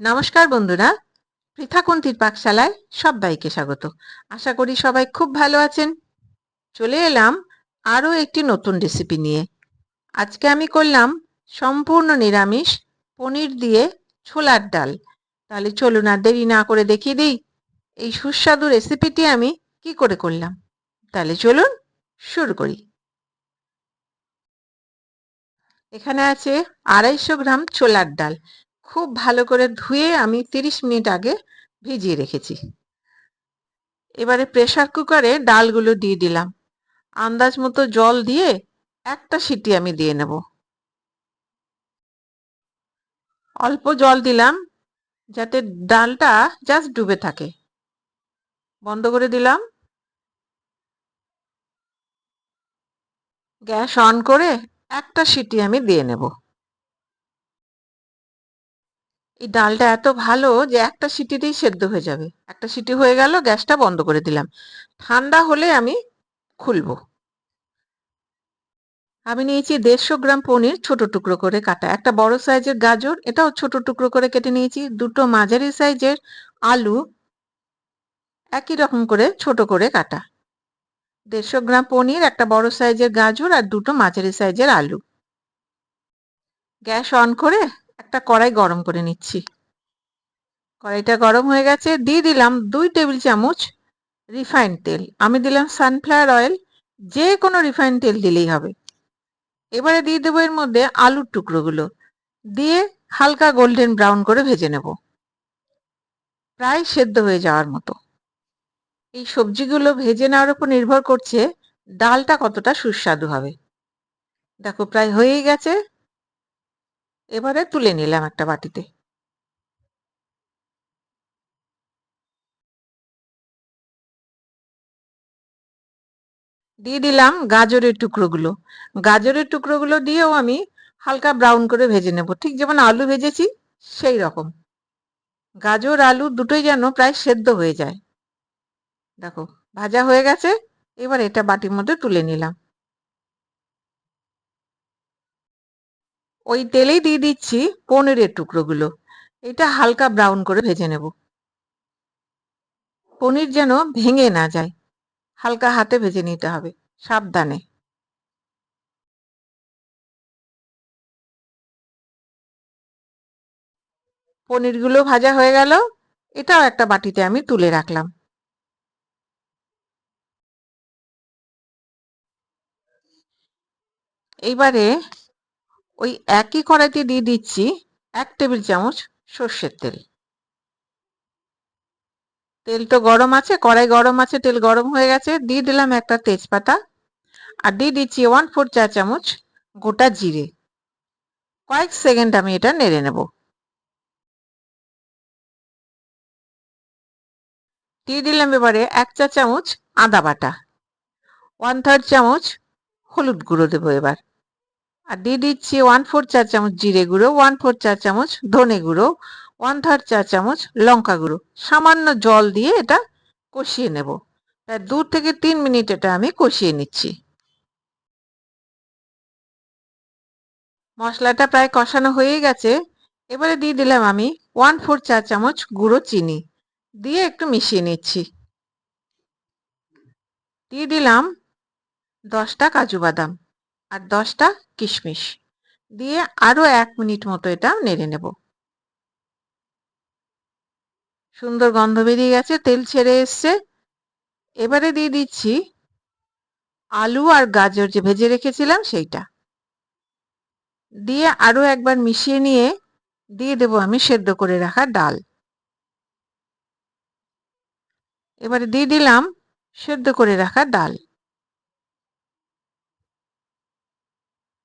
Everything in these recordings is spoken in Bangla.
নমস্কার বন্ধুরা পৃথাকুন্তির পাকশালায় সবাইকে স্বাগত। আশা করি সবাই খুব ভালো আছেন। চলে এলাম আরও একটি নতুন রেসিপি নিয়ে। আজকে আমি করলাম সম্পূর্ণ নিরামিষ পনির দিয়ে ছোলার ডাল। তাহলে চলুন আর দেরি না করে দেখিয়ে দিই এই সুস্বাদু রেসিপিটি আমি কি করে করলাম। তাহলে চলুন শুরু করি। এখানে আছে আড়াইশো গ্রাম ছোলার ডাল। খুব ভালো করে ধুয়ে আমি তিরিশ মিনিট আগে ভিজিয়ে রেখেছি। এবারে প্রেশার কুকারে ডালগুলো দিয়ে দিলাম। আন্দাজ মতো জল দিয়ে একটা সিটি আমি দিয়ে নেব। অল্প জল দিলাম যাতে ডালটা জাস্ট ডুবে থাকে। বন্ধ করে দিলাম। গ্যাস অন করে একটা সিটি আমি দিয়ে নেব। এই ডালটা এত ভালো যে একটা সিটিতেই সেদ্ধ হয়ে যাবে। একটা সিটি হয়ে গেল, গ্যাসটা বন্ধ করে দিলাম। ঠান্ডা হলে আমি খুলবো। আমি নিয়েছি দেড়শো গ্রাম পনির ছোট টুকরো করে কাটা। একটা বড় সাইজের গাজর, এটাও ছোট টুকরো করে কেটে নিয়েছি। দুটো মাঝারি সাইজের আলু, একই রকম করে ছোট করে কাটা। দেড়শো গ্রাম পনির, একটা বড় সাইজের গাজর আর দুটো মাঝারি সাইজের আলু। গ্যাস অন করে একটা কড়াই গরম করে নিচ্ছি। কড়াইটা গরম হয়ে গেছে, দিয়ে দিলাম দুই টেবিল চামচ রিফাইন্ড তেল। আমি দিলাম সানফ্লাওয়ার অয়েল, যে কোনো রিফাইন্ড তেল দিলেই হবে। এবারে দিয়ে দেবো এর মধ্যে আলুর টুকরোগুলো। দিয়ে হালকা গোল্ডেন ব্রাউন করে ভেজে নেব। প্রায় সেদ্ধ হয়ে যাওয়ার মতো। এই সবজিগুলো ভেজে নেওয়ার উপর নির্ভর করছে ডালটা কতটা সুস্বাদু হবে। দেখো, প্রায় হয়েই গেছে। এবারে তুলে নিলাম একটা বাটিতে। দিয়ে দিলাম গাজরের টুকরোগুলো। গাজরের টুকরোগুলো দিয়েও আমি হালকা ব্রাউন করে ভেজে নেব। ঠিক যেমন আলু ভেজেছি, সেই রকম। গাজর, আলু দুটোই যেন প্রায় সেদ্ধ হয়ে যায়। দেখো, ভাজা হয়ে গেছে, এবার এটা বাটির মধ্যে তুলে নিলাম। ওই তেলেই দিয়ে দিচ্ছি পনিরের টুকরোগুলো। এটা হালকা ব্রাউন করে ভেজে নেব। পনির যেন ভেঙে না যায়। হালকা হাতে ভেজে নিতে হবে, সাবধানে। পনিরগুলো ভাজা হয়ে গেল। এটাও একটা বাটিতে আমি তুলে রাখলাম। এইবারে ওই একই কড়াইতে দিয়ে দিচ্ছি এক টেবিল চামচ সর্ষের তেল। তেল তো গরম আছে, কড়াই গরম আছে, তেল গরম হয়ে গেছে, দিয়ে দিলাম একটা তেজপাতা আর দিয়ে দিচ্ছি ওয়ান ফোর চা চামচ গোটা জিরে। কয়েক সেকেন্ড আমি এটা নেড়ে নেব। দিয়ে দিলাম এবারে এক চা চামচ আদা বাটা। ওয়ান থার্ড চামচ হলুদ গুঁড়ো দেবো এবার। আর দিয়ে দিচ্ছি ওয়ান ফোর চা চামচ জিরে গুঁড়ো ওয়ান ফোর চা চামচ ধনে গুঁড়ো ওয়ান থার্ড চা চামচ লঙ্কা গুঁড়ো। সামান্য জল দিয়ে এটা কষিয়ে নেব। প্রায় দু থেকে তিন মিনিট এটা আমি কষিয়ে নিচ্ছি। মশলাটা প্রায় কষানো হয়ে গেছে। এবারে দিয়ে দিলাম আমি ওয়ান ফোর চা চামচ গুঁড়ো চিনি। দিয়ে একটু মিশিয়ে নিচ্ছি। দিয়ে দিলাম দশটা কাজু বাদাম। আর দশটা কিশমিশ। দিয়ে আরও এক মিনিট মতো এটা নেড়ে নেব। সুন্দর গন্ধ বেরিয়ে গেছে, তেল ছেড়ে এসছে। এবারে দিয়ে দিচ্ছি আলু আর গাজর যে ভেজে রেখেছিলাম সেইটা। দিয়ে আরও একবার মিশিয়ে নিয়ে দিয়ে দেবো আমি সেদ্ধ করে রাখা ডাল। এবারে দিয়ে দিলাম সেদ্ধ করে রাখা ডাল।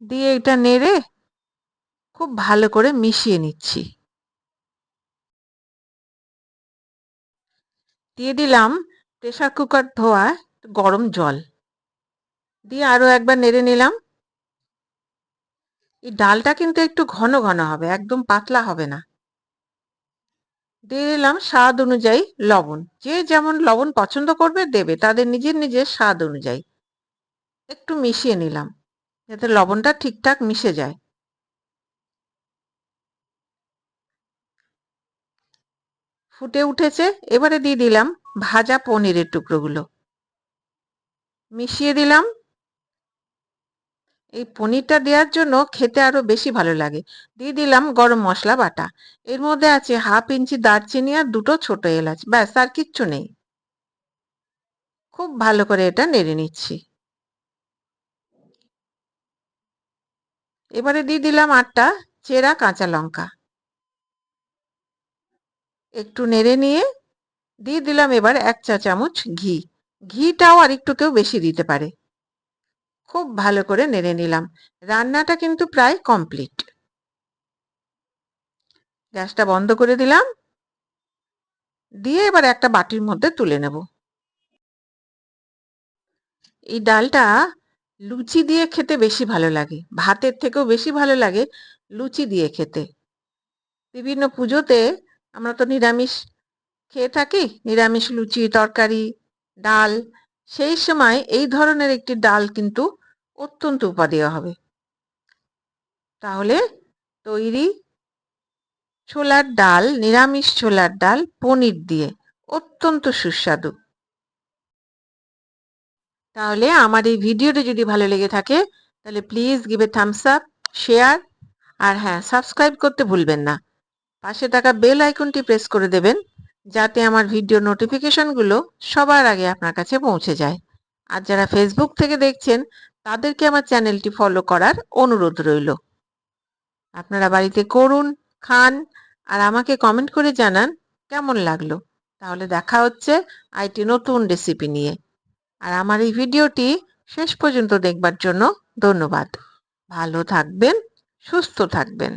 দিয়ে এটা নেড়ে খুব ভালো করে মিশিয়ে নিচ্ছি। দিয়ে দিলাম প্রেশার কুকার ধোয়া গরম জল। দিয়ে আরও একবার নেড়ে নিলাম। এই ডালটা কিন্তু একটু ঘন ঘন হবে, একদম পাতলা হবে না। দিয়ে দিলাম স্বাদ অনুযায়ী লবণ। যে যেমন লবণ পছন্দ করবে দেবে, তাদের নিজের নিজের স্বাদ অনুযায়ী। একটু মিশিয়ে নিলাম। যাতে লবণটা ঠিকঠাক মিশে যায়। ফুটে উঠেছে, এবারে দিয়ে দিলাম ভাজা পনিরের টুকরোগুলো। মিশিয়ে দিলাম। এই পনিরটা দেওয়ার জন্য খেতে আরও বেশি ভালো লাগে। দিয়ে দিলাম গরম মশলা বাটা। এর মধ্যে আছে হাফ ইঞ্চি দারচিনি আর দুটো ছোট এলাচ। ব্যাস, আর কিচ্ছু নেই। খুব ভালো করে এটা নেড়ে নিচ্ছি। এবারে দিয়ে দিলাম আটটা চেরা কাঁচা লঙ্কা। একটু নেড়ে নিয়ে দিয়ে দিলাম এবার এক চা চামচ ঘি। ঘিটাও আর একটু কেউ বেশি দিতে পারে। খুব ভালো করে নেড়ে নিলাম। রান্নাটা কিন্তু প্রায় কমপ্লিট। গ্যাসটা বন্ধ করে দিলাম। দিয়ে এবার একটা বাটির মধ্যে তুলে নেব। এই ডালটা লুচি দিয়ে খেতে বেশি ভালো লাগে। ভাতের থেকেও বেশি ভালো লাগে লুচি দিয়ে খেতে। বিভিন্ন পুজোতে আমরা তো নিরামিষ খেয়ে থাকি। নিরামিষ লুচি, তরকারি, ডাল। সেই সময় এই ধরনের একটি ডাল কিন্তু অত্যন্ত উপাদেয় হবে। তাহলে তৈরি ছোলার ডাল, নিরামিষ ছোলার ডাল, পনির দিয়ে অত্যন্ত সুস্বাদু। তাহলে আমার এই ভিডিওটি যদি ভালো লেগে থাকে, তাহলে please give a thumbs up share আর হ্যাঁ সাবস্ক্রাইব করতে ভুলবেন না। পাশে থাকা বেল আইকনটি প্রেস করে দেবেন, যাতে আমার ভিডিও নোটিফিকেশনগুলো সবার আগে আপনার কাছে পৌঁছে যায়। আর যারা ফেসবুক থেকে দেখছেন, তাদেরকে আমার চ্যানেলটি ফলো করার অনুরোধ রইল। আপনারা বাড়িতে করুন, খান, আর আমাকে কমেন্ট করে জানান কেমন লাগল। তাহলে দেখা হচ্ছে আইটি নতুন রেসিপি নিয়ে। আর আমার এই ভিডিওটি শেষ পর্যন্ত দেখবার জন্য ধন্যবাদ। ভালো থাকবেন সুস্থ থাকবেন।